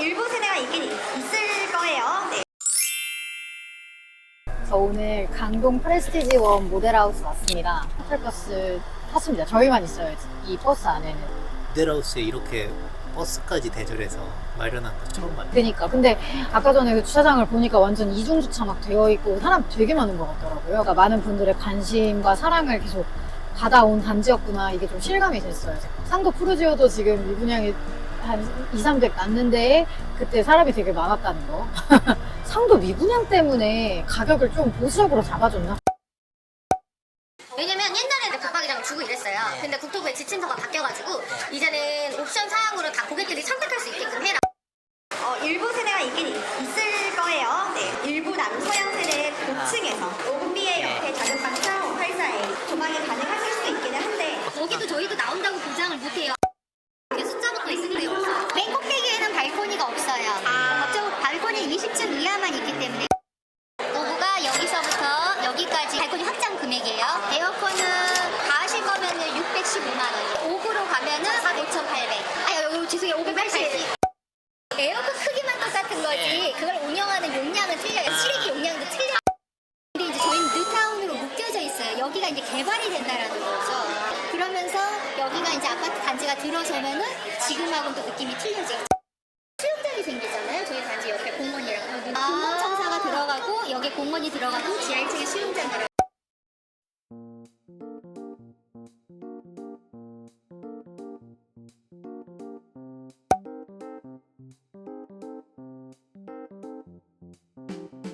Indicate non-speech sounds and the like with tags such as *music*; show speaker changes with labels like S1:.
S1: 일부 세대가 있긴 있을 거예요. 네.
S2: 저 오늘 강동 프레스티지 원 모델하우스 왔습니다. 셔틀버스 탔습니다. 저희만 있어요. 이 버스 안에는.
S3: 모델하우스에 이렇게 버스까지 대절해서 마련한 거 처음 봤네.
S2: 그니까. 근데 아까 전에 그 주차장을 보니까 완전 이중 주차 막 되어 있고 사람 되게 많은 것 같더라고요. 그러니까 많은 분들의 관심과 사랑을 계속 받아온 단지였구나. 이게 좀 실감이 됐어요. 상도 푸르지오도 지금 미분양이 한 2, 300 났는데 그때 사람이 되게 많았다는 거. *laughs* 상도 미분양 때문에 가격을 좀 보수적으로 잡아줬나?
S4: 왜냐면 옛날에는 붙박이랑 주고 이랬어요. 근데 국토부의 지침서가 바뀌어가지고 이제는 옵션 사항으로 다 고객들이 선택할 수 있게끔 해라.
S1: 어, 일부 세대가 있긴 있을 거예요. 네. 일부 남서양 세대 고층에서 5분비의 옆에 작은 방청 584A 조망이 가능하실 수 있기는 한데
S4: 거기도 저희도 나온다고 보장을 못해요. 발코니가 없어요. 저 발코니 20층 이하만 있기 때문에 오브가 여기서부터 여기까지 발코니 확장 금액이에요. 에어컨은 다 하실 거면은 615만 원. 오브로 가면은 5,800. 아, 여기 죄송해요. 580. 에어컨 크기만 똑같은 거지. 그걸 운영하는 용량은 틀려요. 실외기 용량도 틀려요. 근데 이제 저희는 뉴타운으로 묶여져 있어요. 여기가 이제 개발이 된다라는 거죠. 그러면서 여기가 이제 아파트 단지가 들어서면은 지금하고는 또 느낌이 틀려지죠. 수영장이 생기잖아요. 저희 단지 옆에 공원이 들어가고 지하 1층에 수영장 들어가고